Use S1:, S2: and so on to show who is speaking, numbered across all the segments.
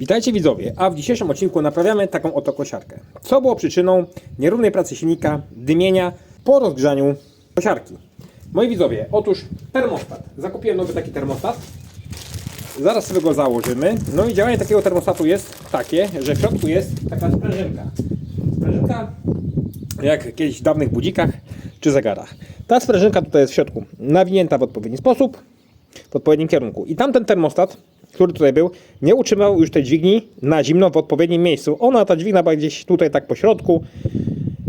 S1: Witajcie widzowie, a w dzisiejszym odcinku naprawiamy taką oto kosiarkę. Co było przyczyną nierównej pracy silnika, dymienia po rozgrzaniu kosiarki? Moi widzowie, otóż termostat. Zakupiłem nowy taki termostat. Zaraz sobie go założymy. No i działanie takiego termostatu jest takie, że w środku jest taka sprężynka. Sprężynka jak kiedyś w dawnych budzikach czy zegarach. Ta sprężynka tutaj jest w środku nawinięta w odpowiedni sposób, w odpowiednim kierunku. I tamten termostat, który tutaj był, nie utrzymał już tej dźwigni na zimno w odpowiednim miejscu. Ona, ta dźwignia była gdzieś tutaj tak po środku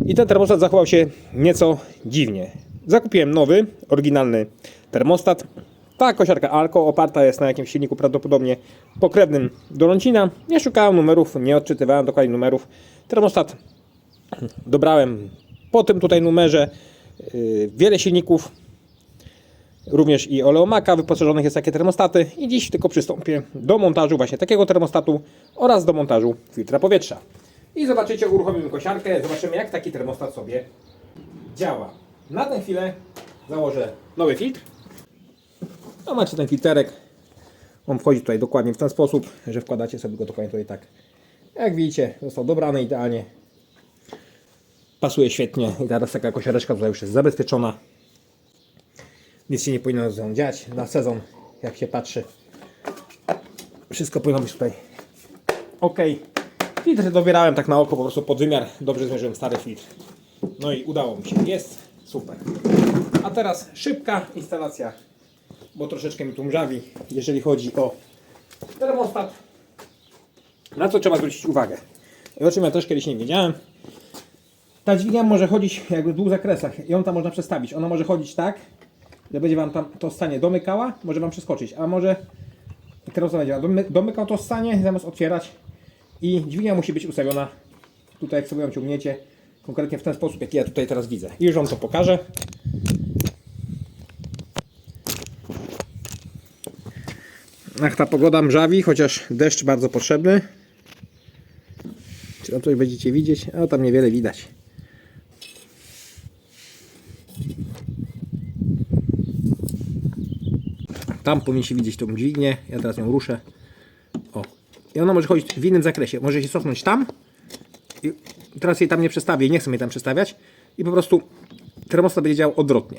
S1: i ten termostat zachował się nieco dziwnie. Zakupiłem nowy, oryginalny termostat. Ta kosiarka Alco oparta jest na jakimś silniku prawdopodobnie pokrewnym do Roncina. Nie szukałem numerów, nie odczytywałem dokładnie numerów. Termostat dobrałem po tym tutaj numerze yy, wiele silników, również i oleomaka wyposażonych jest takie termostaty i dziś tylko przystąpię do montażu właśnie takiego termostatu oraz do montażu filtra powietrza. I zobaczycie, uruchomimy kosiarkę, zobaczymy jak taki termostat sobie działa. Na tę chwilę założę nowy filtr. No macie ten filterek. On wchodzi tutaj dokładnie w ten sposób, że wkładacie sobie go dokładnie tutaj tak. Jak widzicie, został dobrany idealnie. Pasuje świetnie i teraz taka kosiareczka tutaj już jest zabezpieczona. Nic się nie powinno dziać na sezon, jak się patrzy. Wszystko powinno być tutaj ok. Filtr dobierałem tak na oko, po prostu pod wymiar. Dobrze zmierzyłem stary filtr. No i udało mi się. Jest super. A teraz szybka instalacja, bo troszeczkę mi tu mrzawi, jeżeli chodzi o termostat. Na co trzeba zwrócić uwagę? I o czym ja też kiedyś nie wiedziałem. Ta dźwignia może chodzić jakby w dwóch zakresach. Ją tam można przestawić. Ona może chodzić tak, będzie Wam tam to stanie domykała, może Wam przeskoczyć, a może kierowca będzie domy, domykał to stanie zamiast otwierać i dźwignia musi być ustawiona tutaj jak sobie ją ciągniecie konkretnie w ten sposób jaki ja tutaj teraz widzę. I już Wam to pokażę. Ach, ta pogoda mrzawi, chociaż deszcz bardzo potrzebny. Czy tam coś będziecie widzieć? A tam niewiele widać. Tam powinniście widzieć tą dźwignię. Ja teraz ją ruszę. O. I ona może chodzić w innym zakresie. Może się cofnąć tam. I teraz jej tam nie przestawię. Nie chcę jej tam przestawiać. I po prostu termostat będzie działał odwrotnie.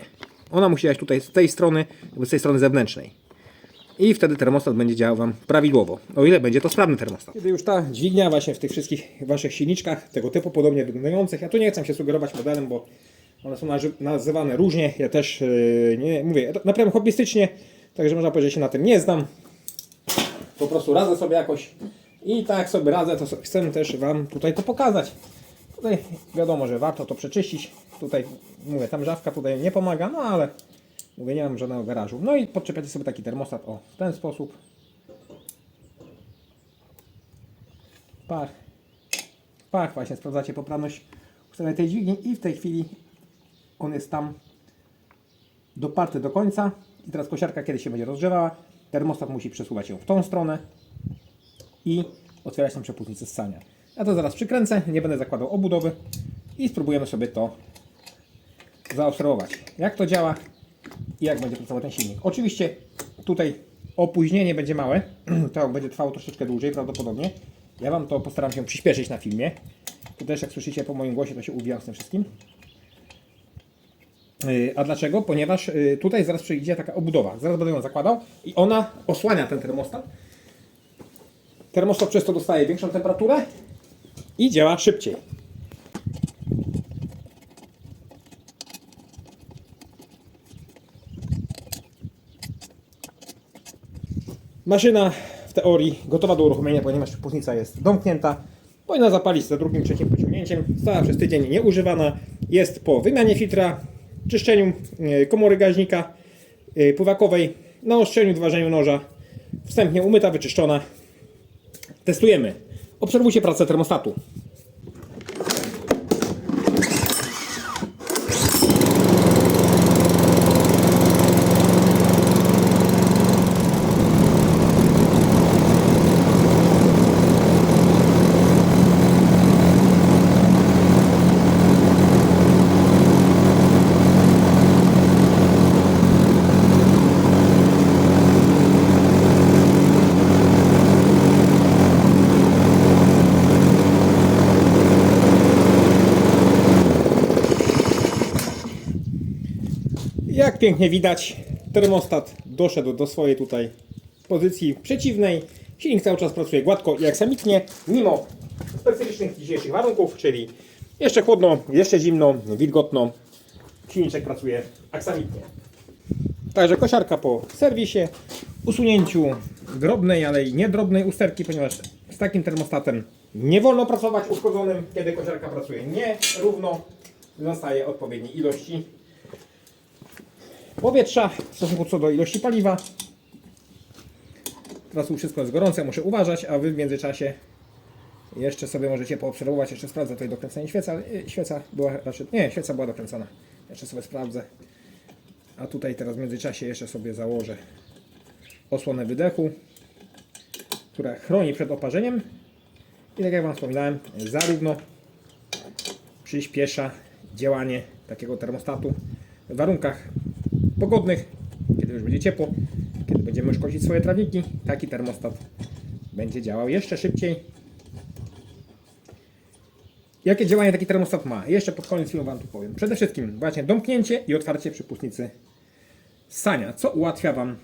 S1: Ona musi jechać tutaj z tej strony, z tej strony zewnętrznej. I wtedy termostat będzie działał Wam prawidłowo. O ile będzie to sprawny termostat. Kiedy już ta dźwignia właśnie w tych wszystkich Waszych silniczkach tego typu podobnie wyglądających, ja tu nie chcę się sugerować modelem, bo one są nazy- nazywane różnie. Ja też yy, nie mówię, naprawdę hobbystycznie, także można powiedzieć, że się na tym nie znam. Po prostu radzę sobie jakoś i tak sobie radzę, to chcę też Wam tutaj to pokazać. Tutaj wiadomo, że warto to przeczyścić. Tutaj mówię, tam żawka tutaj nie pomaga, no ale mówię, nie mam żadnego garażu. No i podczepiacie sobie taki termostat o w ten sposób. Pach. Pach, właśnie sprawdzacie poprawność ustawienia tej dźwigni i w tej chwili on jest tam doparty do końca i teraz kosiarka kiedy się będzie rozgrzewała, termostat musi przesuwać ją w tą stronę i otwierać tam przepustnicę ssania. Ja to zaraz przykręcę, nie będę zakładał obudowy i spróbujemy sobie to zaobserwować. Jak to działa i jak będzie pracował ten silnik. Oczywiście tutaj opóźnienie będzie małe, to będzie trwało troszeczkę dłużej prawdopodobnie. Ja Wam to postaram się przyspieszyć na filmie. Tu też jak słyszycie po moim głosie to się uwijam z tym wszystkim. Yy, A dlaczego? Ponieważ yy, tutaj zaraz przyjdzie taka obudowa. Zaraz będę ją zakładał i ona osłania ten termostat. Termostat przez to dostaje większą temperaturę i działa szybciej. Maszyna w teorii gotowa do uruchomienia, ponieważ przepustnica jest domknięta. Powinna zapalić za drugim, trzecim pociągnięciem. Została przez tydzień nieużywana. Jest po wymianie filtra, czyszczeniu e, komory gaźnika e, pływakowej, naostrzeniu, dważeniu noża. Wstępnie umyta, wyczyszczona. Testujemy. Obserwujcie pracę termostatu. Pięknie widać, termostat doszedł do swojej tutaj pozycji przeciwnej. Silnik cały czas pracuje gładko i aksamitnie, mimo specyficznych dzisiejszych warunków, czyli jeszcze chłodno, jeszcze zimno, wilgotno. Silniczek pracuje aksamitnie. Także kosiarka po serwisie, usunięciu drobnej, ale i niedrobnej usterki, ponieważ z takim termostatem nie wolno pracować uszkodzonym, kiedy kosiarka pracuje nierówno, zostaje odpowiedniej ilości powietrza w stosunku co do ilości paliwa. Teraz tu wszystko jest gorące, muszę uważać, a Wy w międzyczasie jeszcze sobie możecie poobserwować, jeszcze sprawdzę tutaj dokręcenie świeca, y, świeca była raczej, nie, świeca była dokręcona, jeszcze sobie sprawdzę. A tutaj teraz w międzyczasie jeszcze sobie założę osłonę wydechu, która chroni przed oparzeniem. I tak jak Wam wspominałem, zarówno przyspiesza działanie takiego termostatu w warunkach pogodnych, kiedy już będzie ciepło, kiedy będziemy kosić swoje trawniki, taki termostat będzie działał jeszcze szybciej. Jakie działanie taki termostat ma? Jeszcze pod koniec filmu Wam tu powiem. Przede wszystkim właśnie domknięcie i otwarcie przypustnicy ssania, co ułatwia Wam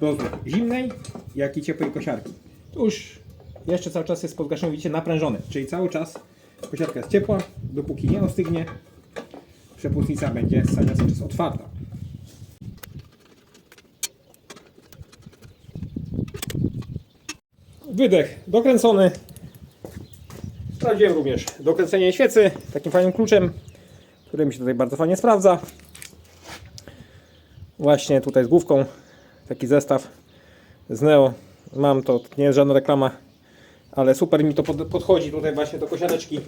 S1: rozruch zimnej, jak i ciepłej kosiarki. Tu już jeszcze cały czas jest podgaszony, widzicie, naprężony, czyli cały czas kosiarka jest ciepła, dopóki nie ostygnie, przepustnica będzie ssania cały czas otwarta. Wydech dokręcony. Sprawdziłem również dokręcenie świecy takim fajnym kluczem, który mi się tutaj bardzo fajnie sprawdza. Właśnie tutaj z główką taki zestaw z Neo. Mam to, nie jest żadna reklama, ale super mi to pod, podchodzi tutaj właśnie do kosiareczki.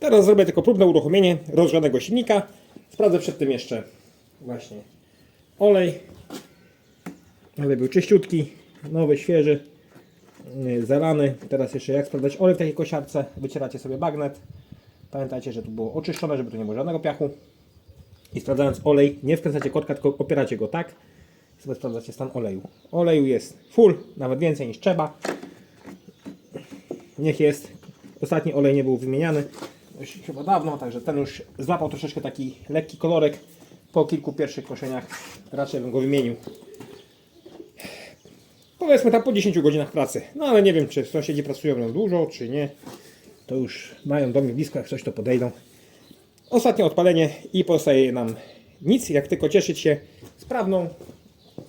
S1: Teraz zrobię tylko próbne uruchomienie rozgrzanego silnika. Sprawdzę przed tym jeszcze właśnie olej. Olej był czyściutki, nowy, świeży, yy, zalany. Teraz jeszcze jak sprawdzać olej w takiej kosiarce. Wycieracie sobie bagnet. Pamiętajcie, że tu było oczyszczone, żeby tu nie było żadnego piachu. I sprawdzając olej, nie wkręcacie kotka, tylko opieracie go tak. Sobie sprawdzacie stan oleju. Oleju jest full, nawet więcej niż trzeba. Niech jest. Ostatni olej nie był wymieniany już chyba dawno, także ten już złapał troszeczkę taki lekki kolorek. Po kilku pierwszych koszeniach raczej bym go wymienił. Powiedzmy tam po 10 godzinach pracy. No ale nie wiem, czy sąsiedzi pracują na dużo, czy nie. To już mają domy blisko, jak coś to podejdą. Ostatnie odpalenie i pozostaje nam nic, jak tylko cieszyć się sprawną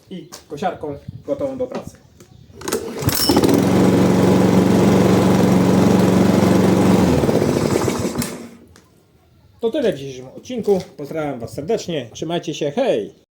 S1: i kosiarką gotową do pracy. To tyle w dzisiejszym odcinku. Pozdrawiam Was serdecznie. Trzymajcie się. Hej!